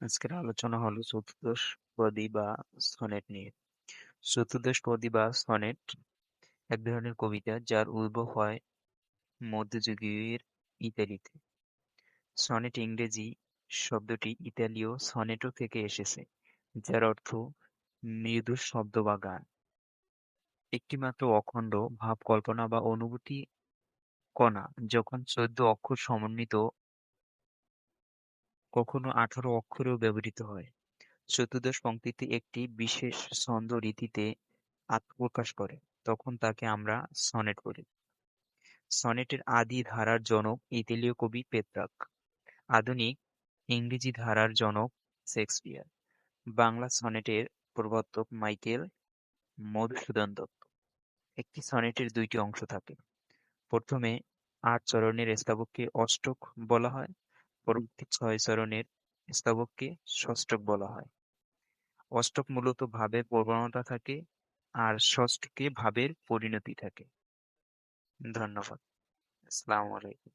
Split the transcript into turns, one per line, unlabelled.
আজকের আলোচনা হলো চতুর্দশ পদী বা সনেট নিয়ে। চতুর্দশ পদী বা সনেট এক ধরনের কবিতা যার উদ্ভব হয় মধ্যযুগীয় ইতালিতে। সনেট ইংরেজি শব্দটি ইতালীয় সনেটো থেকে এসেছে, যার অর্থ মৃদু শব্দ বা গান। একটিমাত্র অখণ্ড ভাব কল্পনা বা অনুভূতি কণা যখন চৌদ্দ অক্ষর সমন্বিত কখনো আঠারো অক্ষরেও ব্যবহৃত হয়। চতুর্দশ পংক্তিতে একটি বিশেষ ছন্দ রীতিতে আত্মপ্রকাশ করে, তখন তাকে আমরা সনেট বলি। সনেটের আদি ধারার জনক ইতালীয় কবি পেত্রাক। আধুনিক ইংরেজি ধারার জনক শেক্সপিয়ার। বাংলা সনেটের প্রবর্তক মাইকেল মধুসূদন দত্ত। একটি সনেটের দুইটি অংশ থাকে। প্রথমে আট চরণের স্তবককে অষ্টক বলা হয়। পরবর্তী ছয় চরণের স্তবককে ষষ্ঠক বলা হয়। অষ্টক মূলত ভাবের প্রবণতা থাকে আর ষষ্ঠকে ভাবের পরিণতি থাকে। ধন্যবাদ। আসসালামু আলাইকুম।